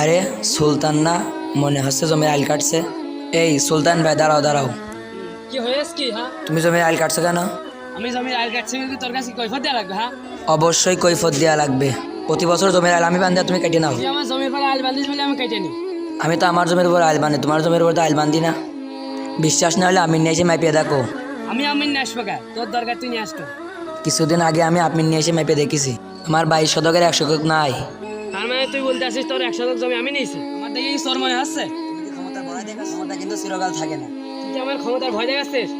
আরে সুলতান না মনে হচ্ছে জমির আইল কাটছে। এই সুলতান ভাই দাঁড়াও দাঁড়াও। কি হয়েছে কি হ্যাঁ? তুমি জমির আইল কাটছো কেন? আমি জমির আইল কাটছি কিন্তু তোর কাছে কৈফত দেওয়া লাগবে হ্যাঁ? অবশ্যই কৈফত দেওয়া লাগবে। প্রতি বছর জমির আইল আমি বান্ধি তুমি কেটে নাও। আমার জমির পরে আইল বান্ধিস বলে আমি কেটে নি। আমি তো আমার জমির উপর আইল বান্ধি তোমার জমির উপর তো আইল বান্ধি না। বিশ্বাস না হলে আমি নিয়ে এসে মাইপিয়ে দেখো। আমি আমি নিয়ে আসব তোর দরকার তুই নিয়ে আসতো কিছুদিন আগে আমি আপনি নিয়ে এসে মেপে দেখেছি। আমার বাইশ শতকের এক শতক নাই। তার মানে তুই বলতে আসিস তোর একশো শতক জমি আমি নিয়েছি? আমার দেখে তোর মনে হচ্ছে ক্ষমতা কিন্তু চিরকাল থাকে না। তুই আমার ক্ষমতার ভয় দেখাচ্ছিস?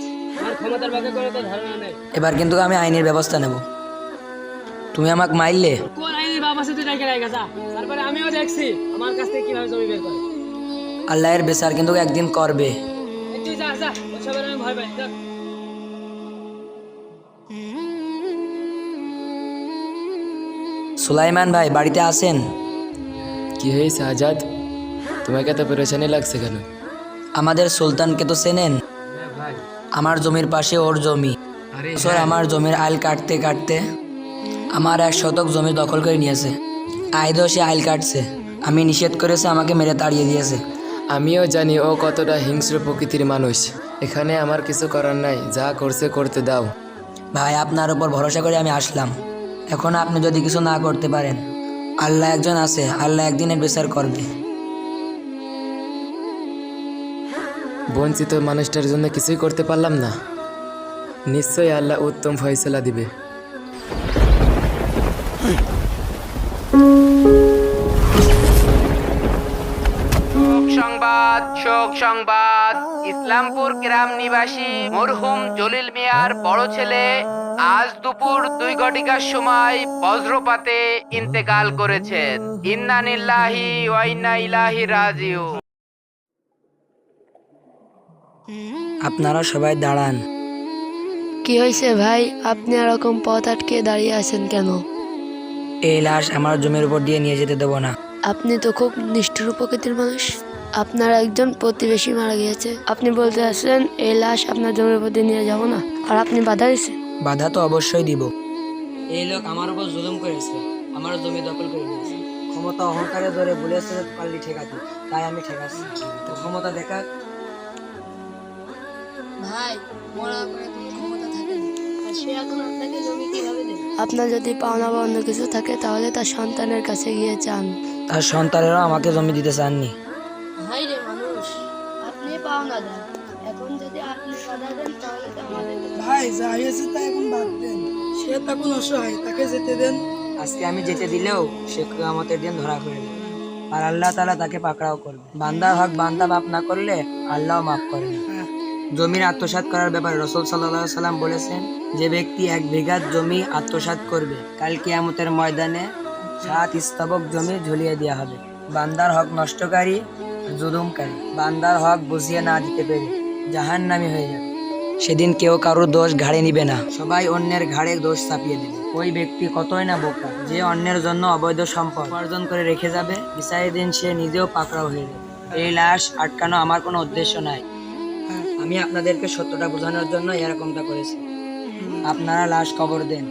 আমার ক্ষমতার বাকি কোনো তো ধারণা নেই। এবার কিন্তু আমি আইনের ব্যবস্থা নেব। তুমি আমাকে মারলে কোন আইনি বাবা সে তুই ডাইকে রাখা যা। তারপরে আমিও দেখছি আমার কাছ থেকে কীভাবে জমি বের করে। আল্লাহর বেচার কিন্তু একদিন করবে। তুই যা যা ওসবের আমি ভয় পাই সুলাইমান ভাই বাড়িতে আছেন? কি হয়েছে আজাদ? তোমাকে এত পেরেশানি লাগছে কেন? আমাদের সুলতানকে তো চেনেন। আমার জমির পাশে ওর জমি। বছর আমার জমির আইল কাটতে কাটতে আমার এক শতক জমি দখল করে নিয়েছে। আইদও সে আইল কাটছে। আমি নিষেধ করেছে আমাকে মেরে তাড়িয়ে দিয়েছে। আমিও জানি ও কতটা হিংস্র প্রকৃতির মানুষ। এখানে আমার কিছু করার নাই। যা করছে করতে দাও। ভাই আপনার উপর ভরসা করে আমি আসলাম। এখন আপনি যদি কিছু না করতে পারেন, আল্লাহ একজন আছে, আল্লাহ একদিনের বিচার করবে। বঞ্চিত মানুষটার জন্য কিছুই করতে পারলাম না। নিশ্চয়ই আল্লাহ উত্তম ফয়সলা দিবে। সংবাদ শোক সংবাদ। ইসলামপুর গ্রাম নিবাসী মরহুম জলিল মিয়ার বড় ছেলে আজ দুপুর দুই ঘটিকার সময় বজ্রপাতে ইন্তেকাল করেছেন। ইন্নানিল্লাহি ওয়াইন্না ইলাহি রাজিউ আপনারা সবাই দাঁড়ান। কি হয়েছে ভাই? আপনি এরকম পথ আটকে দাঁড়িয়ে আছেন কেন? এই লাশ আমার জমির উপর দিয়ে নিয়ে যেতে দেবো না। আপনি তো খুব নিষ্ঠুর প্রকৃতির মানুষ। আপনার একজন প্রতিবেশী মারা গিয়েছে। আপনি বলতে আসছেন এই লাশ আপনার জমির প্রতি নিয়ে যাব না। আর আপনি বাধা দিচ্ছেন বাধা তো অবশ্যই দিব। এই লোক আমার উপর জুলুম করেছে। আমার জমি দখল করে নিয়েছে। ক্ষমতা অহংকারে ধরে বলেছে যে পাল্লি ঠেকাতে তাই আমি ঠেকাচ্ছি তো ক্ষমতা দেখা। ভাই পরে কোনো ক্ষমতা থাকে না। আর সে এখন আপনাকে জমি কীভাবে দেবে? আপনার যদি পাওনা বা অন্য কিছু থাকে তাহলে তার সন্তানের কাছে গিয়ে চান। তার সন্তানেরাও আমাকে জমি দিতে চাননি। রে মানুষ। আপনি পাওনা দেন। এখন যদি আপনি বাধা দেন তাহলে তো আমাদের ভাই যা হয়েছে তা এখন বাদ দেন। সে তখন অসহায় তাকে যেতে দেন। আজকে আমি যেতে দিলেও সে আমাদের দিন ধরা আর আল্লাহ তালা তাকে পাকড়াও করবে। বান্দার হক বান্দা মাফ না করলে আল্লাহ মাফ করে না। জমির আত্মসাৎ করার ব্যাপারে রসুল সাল্লাহ সাল্লাম বলেছেন যে ব্যক্তি এক বিঘা জমি আত্মসাৎ করবে কাল কিয়ামতের ময়দানে সাত স্তবক জমি ঝুলিয়ে দেওয়া হবে। বান্দার হক নষ্টকারী জুলুমকারী। বান্দার হক বুঝিয়ে না দিতে পেরে জাহান নামি হয়ে যাবে। সেদিন কেউ কারোর দোষ ঘাড়ে নিবে না। সবাই অন্যের ঘাড়ে দোষ চাপিয়ে দেবে। ওই ব্যক্তি কতই না বোকা, যে অন্যের জন্য অবৈধ সম্পদ উপার্জন করে রেখে যাবে, বিচারের দিন সে নিজেও পাকড়াও হয়ে যাবে। এই লাশ আটকানো আমার কোনো উদ্দেশ্য নাই। আমি আপনাদেরকে সত্যটা বোঝানোর জন্য এরকমটা করেছি। আপনারা লাশ কবর দেন।